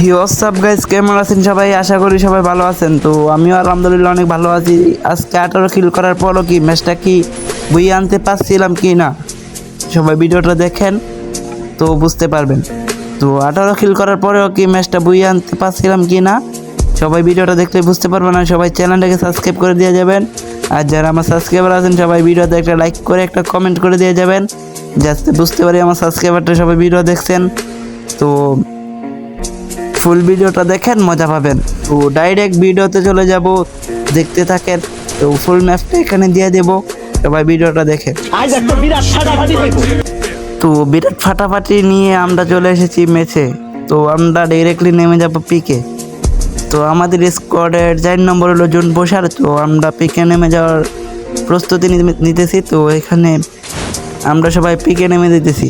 হি WhatsApp guys কেমন আছেন সবাই? আশা করি সবাই ভালো আছেন। তো আমিও আলহামদুলিল্লাহ অনেক ভালো আছি। আজকে আঠারো কিল করার পরও কি ম্যাচটা কি বইয়ে আনতে পারছিলাম কি না? সবাই ভিডিওটা দেখেন, তো বুঝতে পারবেন। তো আঠারো কিল করার পরেও কি ম্যাচটা বইয়ে আনতে পারছিলাম কি না? সবাই ভিডিওটা দেখলে বুঝতে পারবেন আর সবাই চ্যানেলটাকে সাবস্ক্রাইব করে দিয়ে যাবেন। আর যারা আমার সাবস্ক্রাইবার আছেন, সবাই ভিডিওতে একটা লাইক করে, একটা কমেন্ট করে দিয়ে যাবেন। যাতে বুঝতে পারি আমার সাবস্ক্রাইবারটা সবাই ভিডিও দেখছেন। তো ফুল ভিডিওটা দেখেন মজা পাবেন। তো ডাইরেক্ট ভিডিওতে চলে যাব দেখতে থাকেন। তো ফুল ম্যাপটা এখানে দিয়ে দেব সবাই ভিডিওটা হইব তো বিরাট ফাটাফাটি নিয়ে আমরা চলে এসেছি ম্যাচে। তো আমরা ডাইরেক্টলি নেমে যাব পিকে তো আমাদের স্কোয়াডের চার নম্বর হলো জুন বসার তো আমরা পিকে নেমে যাওয়ার প্রস্তুতি নিতেছি। তো এখানে আমরা সবাই পিকে নেমে দিতেছি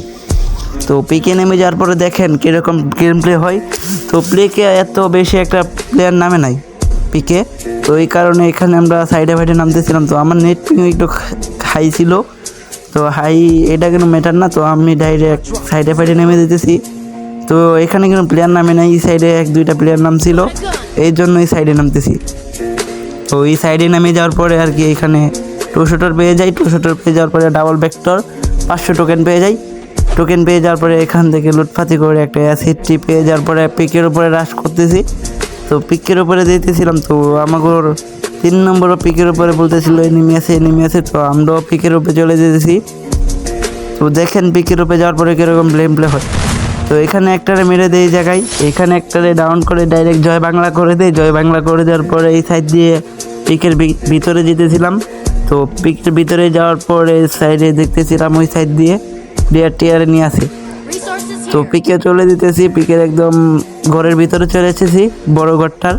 তো পিকে নেমে যাওয়ার পরে দেখেন কীরকম গেম প্লে হয়। তো প্লেকে এত বেশি একটা প্লেয়ার নামে নাই পিকে তো এই কারণে এখানে আমরা সাইডে ফাইডে নামতেছিলাম। তো আমার নেট পিং একটু হাই ছিল। তো হাই এটা কিন্তু ম্যাটার না। তো আমি ডাইরেক্ট সাইডে ফাইডে নেমে দিতেছি। তো এখানে কিন্তু প্লেয়ার নামে নাই। এই সাইডে এক, দুইটা প্লেয়ার নাম ছিল। এই জন্য এই সাইডে নামতেছি। তো এই সাইডে নামে যাওয়ার পরে আর কি এখানে টু শুটার পেয়ে যাই। টু শুটার পেয়ে যাওয়ার পরে ডাবল ভেক্টর পাঁচশো টোকেন পেয়ে যাই। টোকেন পেয়ে যাওয়ার পরে এখান থেকে লুটফাতি করে একটা অ্যাসিডটি পেয়ে যাওয়ার পরে পিকের উপরে রাশ করতেছি। তো পিকের উপরে দিতেছিলাম তো আমাগোর তিন নম্বরও পিকের উপরে বলতেছিল এনিমি আছে এনিমি আছে। তো আমরাও পিকের উপরে চলে যেতেছি। তো দেখেন পিকের উপরে যাওয়ার পরে কীরকম ব্লেম প্লে হয়। তো এখানে একটারে মেরে দেয় এই জায়গায়, এখানে একটারে ডাউন করে ডাইরেক্ট জয় বাংলা করে দেয়। জয় বাংলা করে দেওয়ার পরে এই সাইড দিয়ে পিকের ভিতরে যেতেছিলাম। তো পিকের ভিতরে যাওয়ার পরে সাইডে দেখতেছিলাম ওই সাইড দিয়ে ডিয়ার টিয়ারে নিয়ে আসি। তো. পিকে চলে দিতেছি, পিকের একদম ঘরের ভিতরে চলে এসেছি, বড় ঘরটার।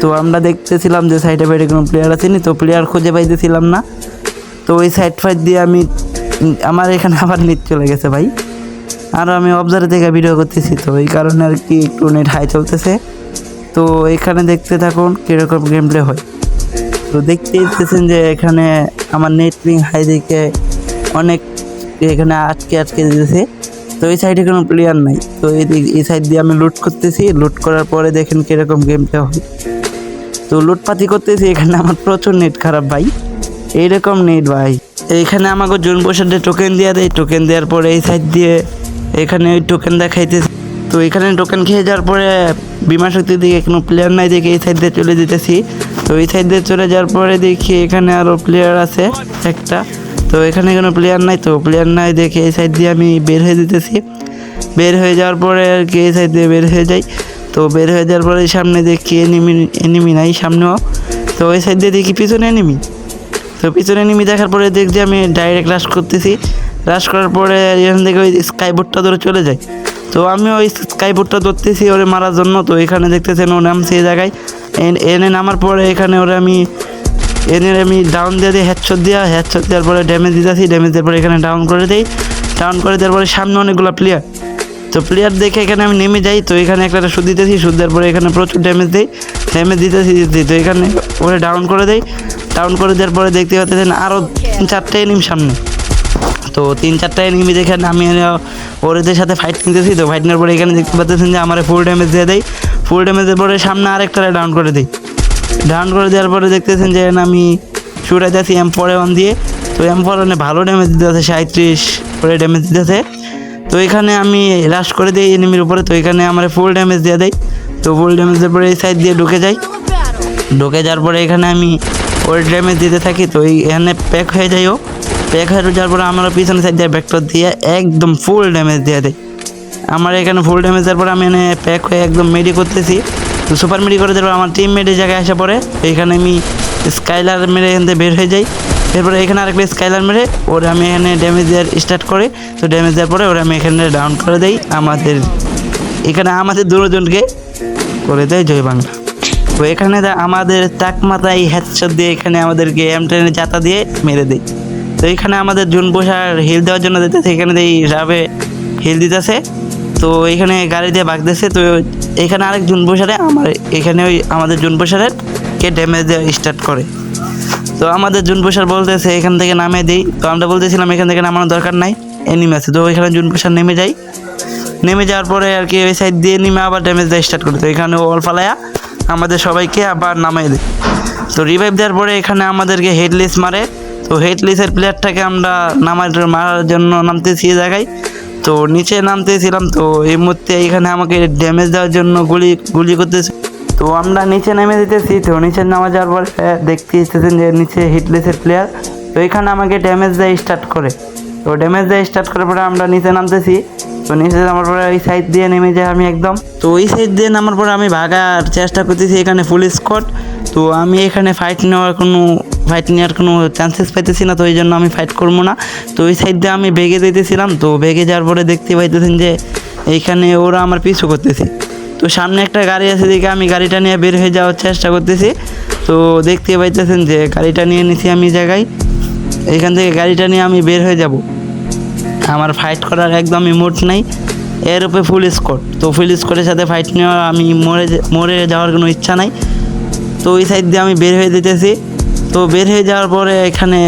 তো আমরা দেখতেছিলাম যে সাইডে বাইরে কোনো প্লেয়ার আসেনি তো প্লেয়ার খুঁজে পাইতেছিলাম না। তো ওই সাইড ফাইড দিয়ে আমি, আমার এখানে আবার নেট চলে গেছে ভাই। আর আমি অবজারে থেকে ভিডিও করতেছি, তো এই কারণে আর কি একটু নেট হাই চলতেছে। তো এখানে দেখতে থাকুন কীরকম গেম প্লে হয়। তো দেখতেই পেয়েছেন যে এখানে আমার নেট হাই দেখে অনেক এখানে আটকে আটকে দিতেছে। তো এই সাইডে কোনো প্লেয়ার নাই। তো এই সাইড দিয়ে আমি লুট করতেছি। লুট করার পরে দেখেন কীরকম গেমটা হয়। তো লুটপাতি করতেছি। এখানে আমার প্রচুর নেট খারাপ ভাই। এইরকম নেট ভাই। এইখানে আমাকে জুন বসাতে টোকেন দিয়ে দেয়। টোকেন দেওয়ার পরে এই সাইড দিয়ে এখানে ওই টোকেন দেখাইতেছে। তো এখানে টোকেন খেয়ে যাওয়ার পরে বিমা শক্তি দিকে কোনো প্লেয়ার নাই দেখে এই সাইড দিয়ে চলে যেতেছি। তো এই সাইড দিয়ে চলে যাওয়ার পরে দেখি এখানে আরও প্লেয়ার আছে একটা। তো এখানে কোনো প্লেয়ার নাই তো প্লেয়ার নাই দেখে এই সাইড দিয়ে আমি বের হয়ে দিতেছি বের হয়ে যাওয়ার পরে আর কি এই সাইড দিয়ে বের হয়ে যাই। তো বের হয়ে যাওয়ার পরে সামনে দেখি এনিমি এনিমি নাই সামনেও। তো ওই সাইড দিয়ে দেখি পিছনে এনিমি তো পিছনে এনিমি দেখার পরে দেখছি আমি ডাইরেক্ট রাশ করতেছি। রাশ করার পরে এখান থেকে ওই স্কাইবোর্ডটা ধরে চলে যায়। তো আমি ওই স্কাইবোর্ডটা ধরতেছি ওরে মারার জন্য। তো এখানে দেখতেছেন ও নামছে এই জায়গায়। এনে নামার পরে এখানে ওরে আমি এনে আমি ডাউন দিয়ে দিই হেডশট দেওয়া হেডশট দেওয়ার পরে ড্যামেজ দিতেছি ড্যামেজ দেওয়ার পরে এখানে ডাউন করে দিই। ডাউন করে দেওয়ার পরে সামনে অনেকগুলো প্লেয়ার তো প্লেয়ার দেখে এখানে আমি নেমে যাই, তো এখানে একটা সুদ দিতেছি সুদ দেওয়ার পরে এখানে প্রচুর ড্যামেজ দিই ড্যামেজ দিতেছি দিতেছি, তো এখানে ওরে ডাউন করে দেই। ডাউন করে দেওয়ার পরে দেখতে পাচ্ছেন আরও তিন চারটে এনিম সামনে। তো তিন চারটা এনিমি দেখে আমি ওদের সাথে ফাইট নিতেছি, তো ফাইট নেওয়ার পরে এখানে দেখতে পাচ্ছেন যে আমার ফুল ড্যামেজ দিয়ে দেয়। ফুল ড্যামেজের পরে সামনে আরেকটা ডাউন করে দিই। ডাউন করে দেওয়ার পরে দেখতেছেন যে আমি শুটাইতেছি এম ফোরে ওয়ান দিয়ে। তো এম ফোর ওয়ানে ভালো ড্যামেজ দিতেছে সাঁত্রিশ করে ড্যামেজ দিতেছে তো এখানে আমি রাশ করে দিই এনিমির উপরে, তো এখানে আমার ফুল ড্যামেজ দিয়ে দেয়। তো ফুল ড্যামেজের পরে এই সাইড দিয়ে ঢুকে যাই. ঢুকে যাওয়ার পরে এখানে আমি ওর ড্যামেজ দিতে থাকি, তো এখানে প্যাক হয়ে যাইও প্যাক হয়ে যাওয়ার পরে আমার পিছনে সাইড দিয়ে ব্যাকটর দিয়ে একদম ফুল ড্যামেজ দিয়ে দেয়। আমার এখানে ফুল ড্যামেজ দেওয়ার পরে আমি এনে প্যাক হয়ে একদম মেডি করতেছি। তো সুপার মেডি করে দেওয়ার আমার টিম মেডি জায়গায় আসা পরে এখানে আমি স্কাইলার মেরে এখান থেকে বের হয়ে যাই। এরপরে এখানে আরেকটা স্কাইলার মেরে, ওরা আমি এখানে ড্যামেজ দেওয়ার স্টার্ট করে। তো ড্যামেজ দেওয়ার পরে ওরা আমি এখানে ডাউন করে দেই আমাদের, এখানে আমাদের দুজনকে করে দেয় জয় বাংলা। তো এখানে আমাদের তাক মাথায় হেডশট দিয়ে এখানে আমাদেরকে এম ট্রেনে চাতা দিয়ে মেরে দেয়। তো এখানে আমাদের জুন বসার হিল দেওয়ার জন্য দিতেছে, এখানে এই রাবে হিল দিতেছে। তো এখানে গাড়ি দিয়ে বাগতেছে, তো এখানে আরেক জুন বসারে আমার এখানে ওই আমাদের জুন বসারের কে ড্যামেজ দেওয়া স্টার্ট করে। তো আমাদের জুন প্রসার বলতেছে এখান থেকে নামে দিই। তো আমরা বলতেছিলাম এখান থেকে নামানোর দরকার নাই এনিমি আছে। তো এখানে জুন প্রসার নেমে যাই নেমে যাওয়ার পরে আর কি ওই সাইড দিয়ে নেমে আবার ড্যামেজ দেওয়া স্টার্ট করে তো এখানে ওয়াল ফালায়া আমাদের সবাইকে আবার নামাই দেয়। তো রিভাইভ দেওয়ার পরে এখানে আমাদেরকে হেডলেস মারে। তো হেডলেসের প্লেয়ারটাকে আমরা নামার মারার জন্য নামতেছি জায়গায়। তো নিচে নামতেছিলাম, তো এই মুহূর্তে এখানে আমাকে ড্যামেজ দেওয়ার জন্য গুলি গুলি করতেছে। তো আমরা নিচে নেমে দিতেছি তো নিচে নামা যাওয়ার পরে দেখতে এসেছেন যে নিচে হিটলেসের প্লেয়ার তো এখানে আমাকে ড্যামেজ দেয় স্টার্ট করে। তো ড্যামেজ দেয় স্টার্ট করার পরে আমরা নিচে নামতেছি, তো নিচে নামার পরে ওই সাইড দিয়ে নেমে যাই আমি একদম। তো ওই সাইড দিয়ে নামার পরে আমি ভাগার চেষ্টা করতেছি এখানে ফুল স্কট তো আমি এখানে ফাইট নেওয়ার কোনো ফাইট নেওয়ার কোনো চান্সেস পাইতেছি না, তো ওই জন্য আমি ফাইট করব না। তো ওই সাইড দিয়ে আমি বেগে যেতেছিলাম তো বেগে যাওয়ার পরে দেখতে পাইতেছেন যে এইখানে ওরা আমার পিছু করতেছে। তো সামনে একটা গাড়ি আছে দেখে আমি গাড়িটা নিয়ে বের হয়ে যাওয়ার চেষ্টা করতেছি। তো দেখতে পাইতেছেন যে গাড়িটা নিয়ে নিছি আমি জায়গায়। এখান থেকে গাড়িটা নিয়ে আমি বের হয়ে যাব। আমার ফাইট করার একদমই মুড নাই। এর উপরে ফুল স্কোর তো ফুল স্কোরের সাথে ফাইট নেওয়ার আমি মরে মরে যাওয়ার কোনো ইচ্ছা নাই। তো ওই সাইড দিয়ে আমি বের হয়ে যেতেছি। তো বের হয়ে যাওয়ার পরে এখানে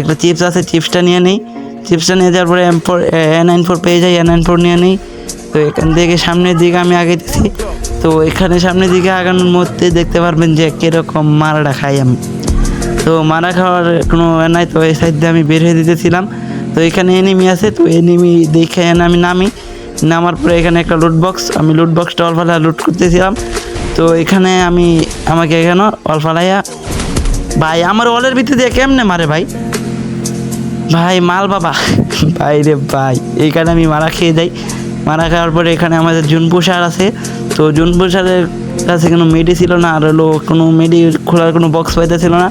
একটা চিপস আছে, চিপসটা নিয়ে নিই। চিপসটা নিয়ে যাওয়ার পরে M four A nine four পেয়ে যাই এ নাইন ফোর নিয়ে নিই। তো এখান থেকে সামনের দিকে আমি আগে আগাইতেছি। তো এখানে সামনের দিকে আগানোর মধ্যে দেখতে পারবেন যে কীরকম মারাটা খাই আমি। তো মারা খাওয়ার কোনো নাই, তো এই সাইড দিয়ে আমি বের হয়ে দিতেছিলাম। তো এখানে এনিমি আছে, তো এনিমি দেখে এনে আমি নামি। নামার পরে এখানে একটা লুট বক্স আমি লুট বক্সটা অলফালা লুট করতেছিলাম। তো এখানে আমি, আমাকে এখানে অলফালাইয়া ভাই, আমার ওয়ালের ভিতরে দিয়ে কেমনে মারে ভাই? ভাই, মাল বাবা। ভাই রে ভাই, এইখানে আমি মারা খেয়ে যাই। মারা খাওয়ার পরে এখানে আমাদের জুনপু সার আছে। তো জুনপু সারের কাছে কোনো মেডি ছিল না, আর হলো কোনো মেডি খোলার কোনো বক্স পাইতেছিল না।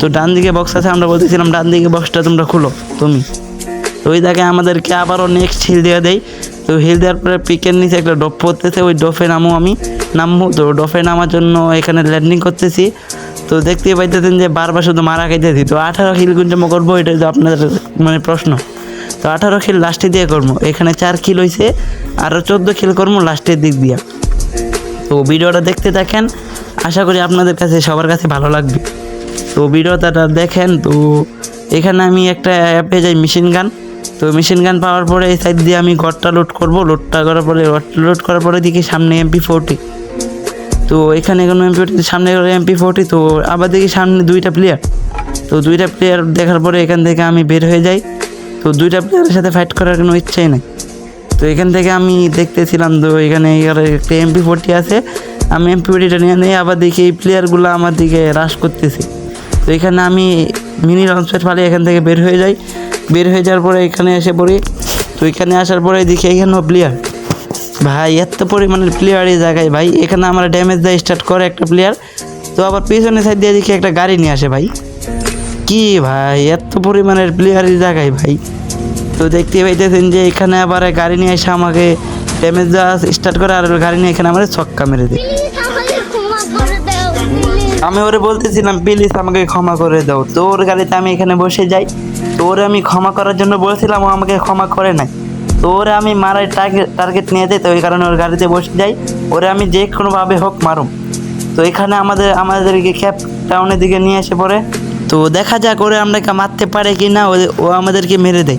তো ডান দিকে বক্স আছে, আমরা বলতেছিলাম, ডান দিকে বক্সটা তোমরা খুলো, তুমি। তো ওই জায়গায় আমাদেরকে আবারও নেক্সট হিল দিয়ে দেয়। তো হিল দেওয়ার পরে পিকের নিচে একটা ডপ পড়তেছে, ওই ডফে নামো আমি। নামবো, তো ডফে নামার জন্য এখানে ল্যান্ডিং করতেছি। তো দেখতেই পাইতেছেন যে বারবার শুধু মারা খাইতেছি। তো আঠারো হিল গুঞ্জম করব, এটা তো আপনাদের মানে প্রশ্ন। তো আঠারো খিল লাস্টে দিয়ে করব। এখানে চার খিল হয়েছে আরও চোদ্দ খিল করব লাস্টের দিক দিয়ে। তো ভিডিওটা দেখতে থাকেন, আশা করি আপনাদের কাছে, সবার কাছে ভালো লাগবে। তো ভিডিওটা দেখেন, তো এখানে আমি একটা অ্যাপে যাই মেশিন গান তো মেশিন গান পাওয়ার পরে এই সাইড দিয়ে আমি ঘরটা লোড করব। লোডটা করার পরে লোড করার পরে দেখি সামনে এমপি ফোরটি তো এখানে কোনো এমপি ফোর্টি সামনে এমপি ফোর্টি তো আবার দেখি সামনে দুইটা প্লেয়ার তো দুইটা প্লেয়ার দেখার পরে এখান থেকে আমি বের হয়ে যাই। তো দুইটা প্লেয়ারের সাথে ফাইট করার কোনো ইচ্ছাই নেই। তো এখান থেকে আমি দেখতেছিলাম তো এখানে একটা এমপি ফোর্টি আছে। আমি এমপি ফোর্টিটা নিয়ে নিই আবার দেখি এই প্লেয়ারগুলো আমার দিকে রাশ করতেছে। তো এখানে আমি মিনি লঞ্চপ্যাড ফালে এখান থেকে বের হয়ে যাই। বের হয়ে যাওয়ার পরে এখানে এসে পড়ি। তো এখানে আসার পরে দেখি এখানেও প্লেয়ার ভাই, এত পরিমাণের প্লেয়ার এই জায়গায় ভাই। এখানে আমার ড্যামেজ দেয় স্টার্ট করে একটা প্লেয়ার তো আবার পিছনে সাইড দিয়ে দেখি একটা গাড়ি নিয়ে আসে ভাই। কি ভাই, এত পরিমাণের প্লেয়ার এই জায়গায় ভাই। তো দেখতে পাইতেছেন যে এখানে আবার গাড়ি নিয়ে এসে আমাকে ড্যামেজ দেওয়া স্টার্ট করে আর গাড়ি নিয়ে এখানে আমার ছক্কা মেরে দেয়। আমি ওরে বলতেছিলাম প্লিজ আমাকে ক্ষমা করে দাও। তো ওর গাড়িতে আমি এখানে বসে যাই। তো ওরে আমি ক্ষমা করার জন্য বলছিলাম, ও আমাকে ক্ষমা করে নাই। তো ওরে আমি মারার টার্গেট টার্গেট নিয়ে যাই, তো ওই কারণে ওর গাড়িতে বসে যাই। ওরে আমি যে কোনোভাবে হোক মারুম। তো এখানে আমাদের, আমাদেরকে ক্যাপ টাউনের দিকে নিয়ে এসে পড়ে। তো দেখা যাক ওরে আমরাকে মারতে পারে কি না ও- আমাদেরকে মেরে দেয়।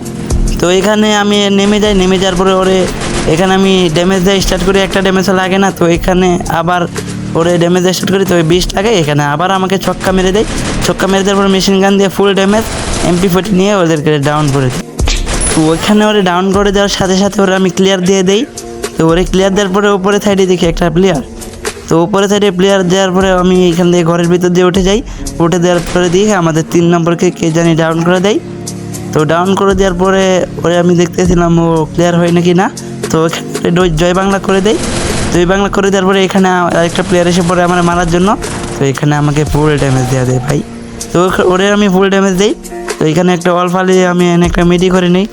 তো এখানে আমি নেমে যাই, নেমে যাওয়ার পরে ওরে এখানে আমি ড্যামেজ দেওয়া স্টার্ট করি, একটা ড্যামেজ লাগে না। তো এখানে আবার ওরে ড্যামেজ স্টার্ট করি, তো ওই বিষ লাগে। এখানে আবার আমাকে ছক্কা মেরে দেয়। ছক্কা মেরে দেওয়ার পরে মেশিন গান দিয়ে ফুল ড্যামেজ এমপি ফোর্টি নিয়ে ওদেরকে ডাউন করে দিই তো ওইখানে ওরে ডাউন করে দেওয়ার সাথে সাথে ওরা আমি ক্লিয়ার দিয়ে দেই। তো ওরে ক্লিয়ার দেওয়ার পরে ওপরে সাইডে দেখি একটা প্লেয়ার তো ওপরে সাইডে প্লেয়ার দেওয়ার পরে আমি এখান থেকে ঘরের ভিতর দিয়ে উঠে যাই। উঠে দেওয়ার পরে দিয়ে আমাদের তিন নম্বরকে কে জানি ডাউন করে দেয়। তো ডাউন করে দেওয়ার পরে ওরে আমি দেখতেছিলাম ও ক্লিয়ার হয় নাকি না। তো জয় বাংলা করে দেয়। জয় বাংলা করে দেওয়ার পরে এখানে আরেকটা প্লেয়ার এসে পড়ে আমার মারার জন্য। তো এখানে আমাকে ফুল ড্যামেজ দেওয়া দেয় ভাই। তো ওরে আমি ফুল ড্যামেজ দিই। তো এখানে একটা অল ফালিয়ে আমি এনে একটা মিডি করে নিই।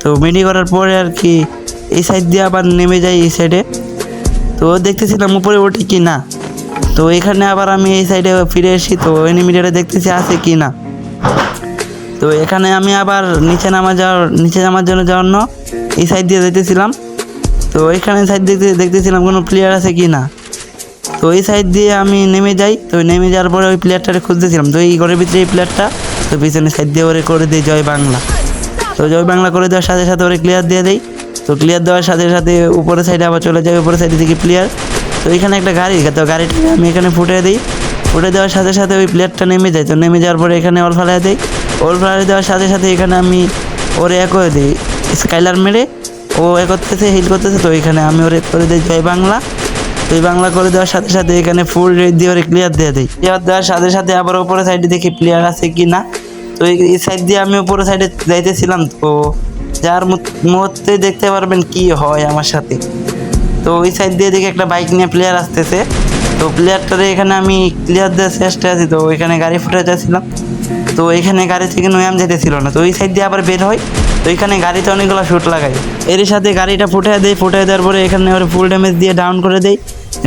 তো মিডি করার পরে আর কি এই সাইড দিয়ে আবার নেমে যাই এই সাইডে তো দেখতেছিলাম উপরে ওঠে কি না। তো এখানে আবার আমি এই সাইডে ফিরে এসি তো এনিমিটারে দেখতেছি আছে কি না। তো এখানে আমি আবার নিচে নামা যাওয়ার, নিচে নামার জন্য জন্য এই সাইড দিয়ে যেতেছিলাম তো এখানে সাইড দেখতে, দেখতেছিলাম কোনো প্লেয়ার আছে কি না। তো এই সাইড দিয়ে আমি নেমে যাই, তো নেমে যাওয়ার পরে ওই প্লেয়ারটাকে খুঁজতেছিলাম। তো এই ঘরের ভিতরে এই প্লেয়ারটা তো পিছনে সাইড দিয়ে ওরে করে দিই জয় বাংলা। তো জয় বাংলা করে দেওয়ার সাথে সাথে ওরে ক্লিয়ার দিয়ে দেয় তো ক্লিয়ার দেওয়ার সাথে সাথে উপরে সাইডে আবার চলে যায় উপরে সাইডে থেকে প্লেয়ার তো এখানে একটা গাড়ি, তো গাড়িটাকে আমি এখানে ফুটে দিই। ফুটে দেওয়ার সাথে সাথে ওই প্লেয়ারটা নেমে যায়, তো নেমে যাওয়ার পরে এখানে অল ফালাই দিই। অল ফালাই দেওয়ার সাথে সাথে এখানে আমি ওরে এক করে দিই স্কাইলার মেরে। ও এ করতেছে হিল করতেছে, তো এখানে আমি ওরে করে দিই জয় বাংলা। তো এই বাংলা করে দেওয়ার সাথে সাথে এখানে ফুল রেড দিয়ে ওরে ক্লিয়ার দিয়ে দিই। ক্লিয়ার দেওয়ার সাথে সাথে আবার উপরে সাইডে দেখি প্লেয়ার আছে কি না তো এই সাইড দিয়ে আমি উপরে সাইডে যাইতেছিলাম, তো যার মুহূর্তে দেখতে পারবেন কি হয় আমার সাথে। তো ওই সাইড দিয়ে দেখি একটা বাইক নিয়ে প্লেয়ার আসতেছে। তো প্লেয়ারটারে এখানে আমি ক্লিয়ার দেওয়ার চেষ্টা আছি, তো ওইখানে গাড়ি ফুটে যাচ্ছিলাম। তো এখানে গাড়ি থেকে নয়াম যেতেছিল না, তো ওই সাইড দিয়ে আবার বের হয় তো এখানে গাড়িতে অনেকগুলো শুট লাগাই। এর সাথে গাড়িটা ফুটে দেয় ফুটে দেওয়ার পরে এখানে ওরে ফুল ড্যামেজ দিয়ে ডাউন করে দেয়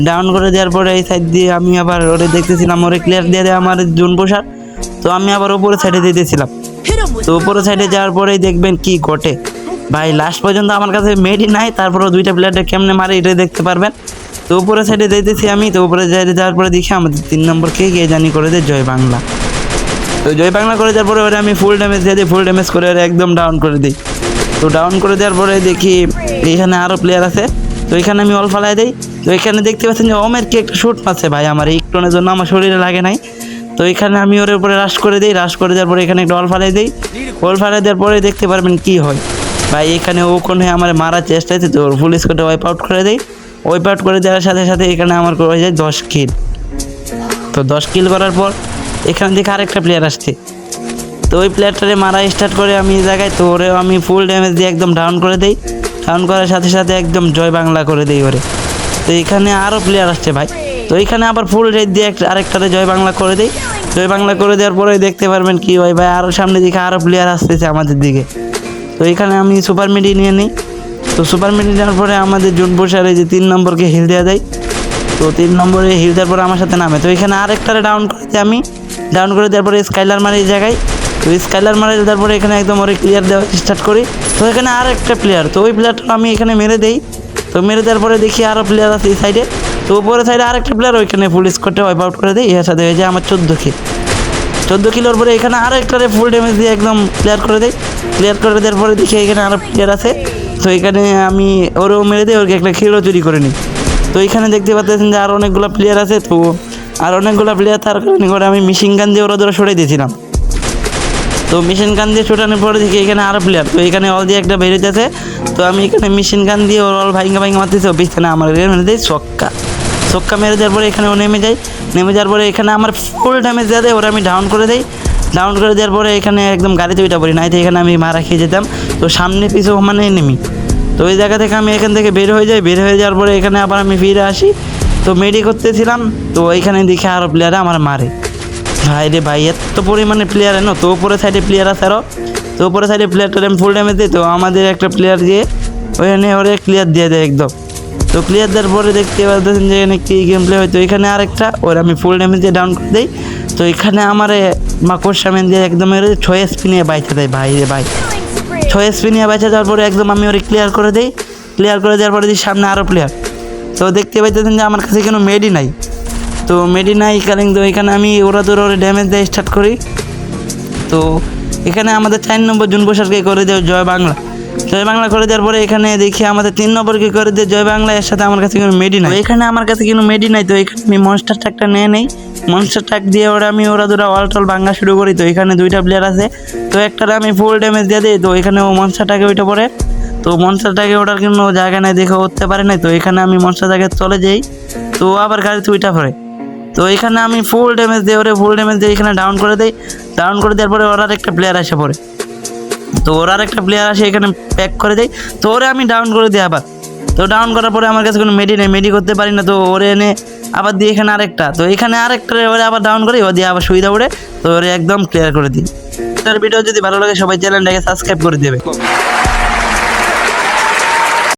ডাউন করে দেওয়ার পরে এই সাইড দিয়ে আমি আবার ওরে দেখতেছিলাম, ওরে ক্লিয়ার দিয়ে দেয় আমার জুন পোশাক তো আমি আবার উপরে সাইডে দিতেছিলাম তো উপরে সাইডে যাওয়ার পরেই দেখবেন কি ঘটে। ভাই লাস্ট পর্যন্ত আমার কাছে মেডি নাই তারপরে দুইটা প্লেয়ারটা কেমনে মারে এটাই দেখতে পারবেন। তো উপরে সাইডে দিতেছি আমি, তো উপরে সাইডে যাওয়ার পরে দেখি আমাদের তিন নম্বর কে গিয়ে জানি করে দেয়, জয় বাংলা। তো জয় বাংলা করে দেওয়ার পরে আমি ফুল ড্যামেজ দিয়ে দিই ফুল ড্যামেজ করে একদম ডাউন করে দিই। তো ডাউন করে দেওয়ার পরে দেখি এখানে আরও প্লেয়ার আছে। তো এখানে আমি অল ফালাই দিই। তো এখানে দেখতে পাচ্ছেন যে ওমের কি একটা শুট পাচ্ছে ভাই, আমার এই টোনের জন্য আমার শরীরে লাগে নাই। তো এখানে আমি ওর উপরে রাশ করে দিই রাশ করে দেওয়ার পরে এখানে একটা অল ফালাই দিই। অল ফালাই দেওয়ার পরে দেখতে পারবেন কি হয়। ভাই, এখানে ও কোনে আমার মারার চেষ্টা আছে তো ফুল স্কোটে ওয়াইপ আউট করে দেই। ওয়াইপ আউট করে দেওয়ার সাথে সাথে এখানে আমার হয়ে যায় দশ কিল তো দশ কিল করার পর এখান থেকে আরেকটা প্লেয়ার আসছে। তো ওই প্লেয়ারটারে মারা স্টার্ট করে আমি জায়গায়, তো ওরেও আমি ফুল ড্যামেজ দিয়ে একদম ডাউন করে দিই। ডাউন করার সাথে সাথে একদম জয় বাংলা করে দিই ওরে। তো এখানে আরও প্লেয়ার আসছে ভাই। তো এখানে আবার ফুল রেড দিয়ে একটা আরেকটারে জয় বাংলা করে দেই। জয় বাংলা করে দেওয়ার পরে দেখতে পারবেন কি হয়। ভাই আরও সামনে দিকে আরও প্লেয়ার আসতেছে আমাদের দিকে। তো এখানে আমি সুপার মিডি নিয়ে নিই। তো সুপার মিডি নেওয়ার পরে আমাদের জুন বসার যে তিন নম্বরকে হিল দেওয়া দেয়। তো তিন নম্বরে হিল দেওয়ার পরে আমার সাথে নামে। তো এখানে আরেকটারে ডাউন করেছি আমি। ডাউন করে দেওয়ার পরে স্কাইলার মারি জায়গায়। তো স্কাইলার মারি দেওয়ার পরে এখানে একদম ওরে ক্লিয়ার দেওয়া স্টার্ট করি। তো এখানে আর একটা প্লেয়ার তো ওই প্লেয়ারটা আমি এখানে মেরে দেই। তো মেরে দেওয়ার পরে দেখি আরও প্লেয়ার আছে এই সাইডে তো উপরে সাইডে আরেকটা প্লেয়ার ওইখানে ফুল স্কোরটা ওয়াইপ আউট করে দিই। এর সাথে হয়ে যায় আমার চোদ্দ কিল চোদ্দ কিলোর পরে এখানে আরও একটারে ফুল ড্যামেজ দিয়ে একদম ক্লিয়ার করে দেয় ক্লিয়ার করে দেওয়ার পরে দেখি এখানে আরও প্লেয়ার আছে। তো এখানে আমি ওরও মেরে দিই ওকে একটা খেলও চুরি করে নিই। তো এখানে দেখতে পাচ্ছেন যে আর অনেকগুলো প্লেয়ার আছে, তো আর অনেকগুলো প্লেয়ার তার কারণে করে আমি মিশিং গান দিয়ে ওরা ধরে সরে দিয়েছিলাম। তো মেশিন গান দিয়ে ছোটানোর পরে দেখি এখানে আরও প্লেয়ার তো এখানে অল দিয়ে একটা বেরোতেছে তো আমি এখানে মেশিন গান দিয়ে ওর অল ভাইঙ্গা ভাইঙ্গা মারতেছি। পিছনে আমার মেরে দেয় ছক্কা। ছক্কা মেরে দেওয়ার পরে এখানে ও নেমে যায়। নেমে যাওয়ার পরে এখানে আমার ফুল ড্যামেজ দেওয়া দেয়, ওরা আমি ডাউন করে দেই। ডাউন করে দেওয়ার পরে এখানে একদম গাড়িতে উঠা পড়ি নাই তো এখানে আমি মারা খেয়ে যেতাম। তো সামনে পিছু মানে নেমি তো ওই জায়গা থেকে আমি এখান থেকে বের হয়ে যাই, বের হয়ে যাওয়ার পরে এখানে আবার আমি ফিরে আসি। তো মেডি করতেছিলাম, তো এখানে দেখে আরও প্লেয়ারে আমার মারে। ভাই রে ভাই, এত পরিমাণে প্লেয়ার এনো তো উপরে সাইডে প্লেয়ার আছে আরও তো উপরে সাইডে প্লেয়ারটা আমি ফুল ড্যামেজ দিই, তো আমাদের একটা প্লেয়ার দিয়ে ওখানে ওরে ক্লিয়ার দিয়ে দেয় একদম। তো ক্লিয়ার দেওয়ার পরে দেখতে পাচ্ছেন যে এখানে কী গেম প্লে হয় তো এখানে আরেকটা, ওর আমি ফুল ড্যামেজ দিয়ে ডাউন করে দিই। তো এখানে আমার মাকড় সামেন দিয়ে একদম ছয় এসপি নিয়ে বাইচে দেয় ভাই রে ভাই। ছয় এসপি নিয়ে বাইচে দেওয়ার পরে একদম আমি ওরে ক্লিয়ার করে দিই। ক্লিয়ার করে দেওয়ার পরে দিই সামনে আরও প্লেয়ার তো দেখতে পাইতেছেন যে আমার কাছে কোনো মেডি নাই। তো মেডি নাই কালিং তো এখানে আমি ওরা তোর ওরা ড্যামেজ দেওয়া স্টার্ট করি। তো এখানে আমাদের চার নম্বর জুন বসারকে করে দেয় জয় বাংলা। জয় বাংলা করে দেওয়ার পরে এখানে দেখি আমাদের তিন নম্বরকে করে দিয়ে? জয় বাংলা এর সাথে আমার কাছে কোনো মেডি নাই। এখানে আমার কাছে কোনো মেডি নাই, তো এখানে আমি মনস্টার ট্যাগটা নিয়ে নেই। মনস্টার ট্যাগ দিয়ে ওরা আমি, ওরা দুরা অল টল ভাঙা শুরু করি, তো এখানে দুইটা প্লেয়ার আছে। তো একটারে আমি ফুল ড্যামেজ দিয়ে দিই, তো এখানে ও মনস্টারটাকে ওইটা পরে তো মনস্টারটাকে ওটার কোনো জায়গা নাই, দেখে উঠতে পারে নাই, তো এখানে আমি মনস্টারটাকে চলে যাই। তো আবার গাড়িতে উইটা পড়ে। তো এখানে আমি ফুল ড্যামেজ দিয়ে, ওরে ফুল ড্যামেজ দিয়ে এখানে ডাউন করে দেই। ডাউন করে দেওয়ার পরে ওর আর একটা প্লেয়ার আসে পড়ে। তো ওর আর একটা প্লেয়ার আসে, এখানে প্যাক করে দেয় তো ওরে আমি ডাউন করে দিই আবার। তো ডাউন করার পরে আমার কাছে কোনো মেডি নেই মেডি করতে পারি না, তো ওরে এনে আবার দিয়ে এখানে আরেকটা। তো এখানে আরেকটা ওরে আবার ডাউন করি, ও দিয়ে আবার সুবিধা উড়ে তো ওরে একদম ক্লিয়ার করে দিই। তার ভিডিও যদি ভালো লাগে, সবাই চ্যানেলটাকে সাবস্ক্রাইব করে দেবে।